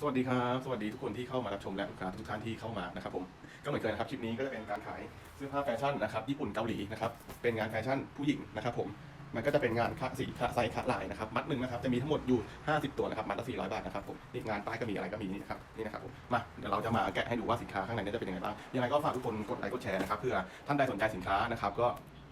สวัสดีครับสวัสดีทุกคนที่เข้ามารับชมและลูกค้าทุกท่านที่เข้ามานะครับผมก็เหมือนเคยนะครับคลิปนี้ก็จะเป็นการขายเสื้อผ้าแฟชั่นนะครับญี่ปุ่นเกาหลีนะครับเป็นงานแฟชั่นผู้หญิงนะครับผมมันก็จะเป็นงานคะสีคะไซส์คะลายนะครับมัดหนึ่งนะครับจะมีทั้งหมดอยู่ 50 ตัวนะครับมัดละ400 บาทนะครับผมนี่งานป้ายก็มีอะไรก็มีนี่นะครับนี่นะครับผมมาเดี๋ยวเราจะมาแกะให้ดูว่าสินค้าข้างในนี้จะเป็นยังไงบ้างยังไงก็ฝากทุกคนกดไลค์กดแชร์นะครับเพื่อท่านใดสนใจสินค้านะครับก็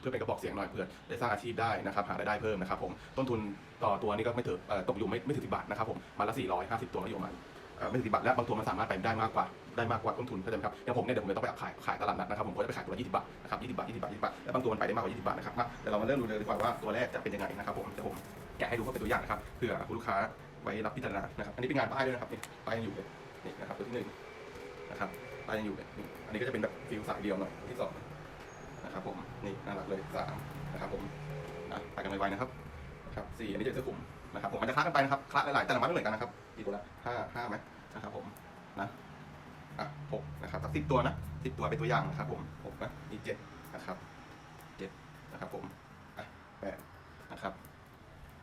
พื่อเป็นกระบอกเสียงหน่อยเพื่อได้สร้างอาชีพได้นะครับหารายได้เพิ่มนะครับผมต้นทุนต่อตัวนี่ก็ไม่ถึงเอ่อตกอยู่ไม่ไม่ถึงสิบบาทนะครับผมมัดละ450 ตัวก็อยู่ประมาณเอ่อไม่ถึงสิบบาทและบางตัวมันสามารถไปได้มากกว่าได้มากกว่าต้นทุนเข้าใจไหมครับอย่างผมเนี่ยเดี๋ยวผมจะต้องไปขายขายตลาดนัดนะครับผมก็จะไปขายตัวละ20 บาทนะครับ20 บาท 20 บาท 20 บาทและบางตัวมันไปได้มากกว่า 20 บาทนะครับมาเดี๋ยวเรามาเริ่มดูเลยดีกว่าว่าตัวแรกจะเป็นยังไงนะครับผมเดี๋ยวผมแกะให้ดูเพื่อเป็นตัวอย่างนะครับเผื่อคุณลูกค้าไว้รับพิจารณานะครับอันนี้เป็นงานป้ายด้วยนะครับนี่ป้ายยังอยู่เลยนี่นะครับตัวที่หนึ่งนะครับป้ายยังอยู่เลยนี่อันนี้ก็จะเป็นแบบฟิลสายเดียวหน่อยตัวที่สอง นี่น่ารักเลยสามนะครับผมอะไปกันไวๆนะครับครับสี่อันนี้จะเสื้อคลุมนะครับผมมันจะคละกันไปนะครับคละหลายๆแต่ละมัดไม่เหมือนกันนะครับกี่ตัวละห้าห้าไหมนะครับผมนะอะหกนะครับสักสิบตัวนะสิบตัวเป็นตัวอย่างนะครับ ผมหกนะนี่เจ็ดนะครับเจ็ดนะครับผมอะแปดนะครับ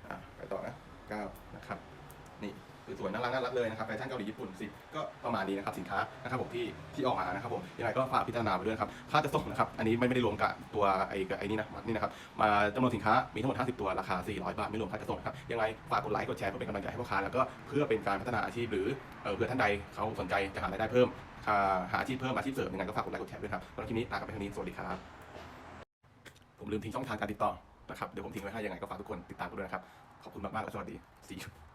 อะไปต่อนะเก้านะครับนี่คือ สวยน่ารักน่ารักเลยนะครับแฟชั่นเกาหลีญี่ปุ่นสิก็ประมาณนี้นะครับสินค้านะครับผมที่ที่ออกมานะครับผมยังไงก็ฝากพิจารณาไปด้วยครับค่าจะส่งนะครับอันนี้ไม่ไม่ได้รวมกับตัวไอ้ไอ้นี่นะนี่นะครับมาจำนวนสินค้ามีทั้งหมด 50 ตัวราคา 400 บาทไม่รวมค่าจะส่งนะครับยังไงฝากกดไลค์กดแชร์เพื่อเป็นกำลังใจให้พ่อค้าแล้วก็เพื่อเป็นการพัฒนาอาชีพหรือเออเผื่อท่านใดเขาสนใจจะหารายได้เพิ่มหาอาชีพเพิ่มอาชีพเสริมยังไงก็ฝากกดไลค์กดแชร์ด้วยครับสำหรับคลิปนี้ลากันไปเท่านี้สวัสดีครับผมลืมทิ้งช่องทางการติดต่อนะครับเดี๋ยวผมทิ้งไว้ให้ยังไงก็ฝากทุกคนติดตามกันด้วยนะครับ ขอบคุณมากๆและสวัสดี See you